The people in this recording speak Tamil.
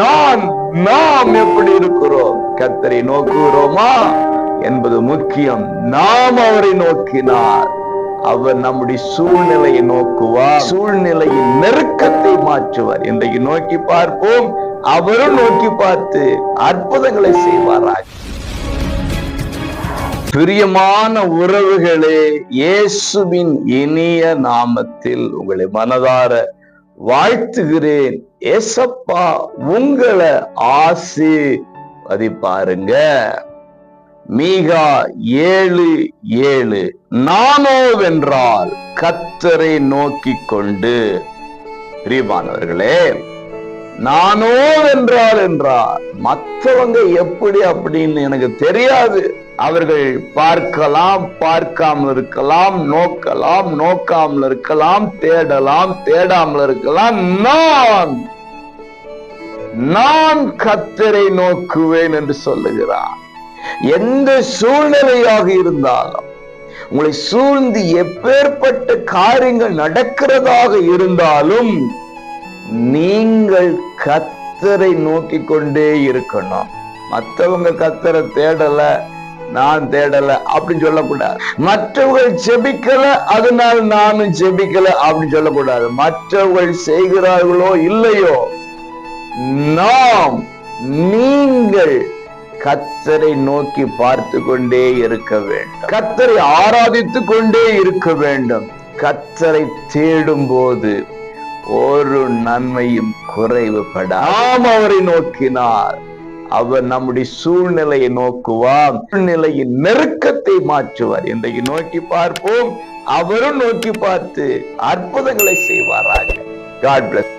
நான் நாம் எப்படி இருக்கிறோம்? கத்தரை நோக்குகிறோமா? என்பது முக்கியம். நாம் அவரை நோக்கினார் அவர் நம்முடைய சூழ்நிலையை நோக்குவார். சூழ்நிலையின் நெருக்கத்தை மாற்றுவார். இன்றைக்கு நோக்கி பார்ப்போம். அவரும் நோக்கி பார்த்து அற்புதங்களை செய்வாராக. பிரியமான உறவுகளே இயேசுவின் இனிய நாமத்தில் உங்களை மனதார வாழ்த்துகிறேன். ஏசப்பா உங்களை ஆசி பாருங்க மீகா ஏழு ஏழு. நானோவென்றால் கத்தரை நோக்கி கொண்டு. பிரியமானவர்களே நானோ வென்றால் என்றால் மற்றவங்க எப்படி அப்படின்னு எனக்கு தெரியாது. அவர்கள் பார்க்கலாம் பார்க்காமல் இருக்கலாம் நோக்கலாம் நோக்காமல் இருக்கலாம் தேடலாம் தேடாமல் இருக்கலாம். நான் நான் கத்தரை நோக்குவேன் என்று சொல்லுகிறான் எந்த சூழ்நிலையாக இருந்தாலும் உங்களை சூழ்ந்து எப்பேற்பட்ட காரியங்கள் நடக்கிறதாக இருந்தாலும் நீங்கள் கத்தரை நோக்கி கொண்டே இருக்கணும். மற்றவங்க கத்தரை தேடல நான் தேடல அப்படின்னு சொல்லக்கூடாது. மற்றவர்கள் ஜெபிக்கல அதனால நானும் ஜெபிக்கல அப்படின்னு சொல்லக்கூடாது. மற்றவர்கள் செய்கிறார்களோ இல்லையோ நாம் நீங்கள் கத்தரை நோக்கி பார்த்து கொண்டே இருக்க வேண்டும். கத்தரை ஆராதித்து கொண்டே இருக்க வேண்டும். கத்தரை தேடும் போது ஒரு நன்மையும் குறைவுபடாம அவரை நோக்கினார் அவர் நம்முடைய சூழ்நிலையை நோக்குவார். சூழ்நிலையின் நெருக்கத்தை மாற்றுவார். இன்றைக்கு நோக்கி பார்ப்போம். அவரும் நோக்கி பார்த்து அற்புதங்களை செய்வாராக. God plus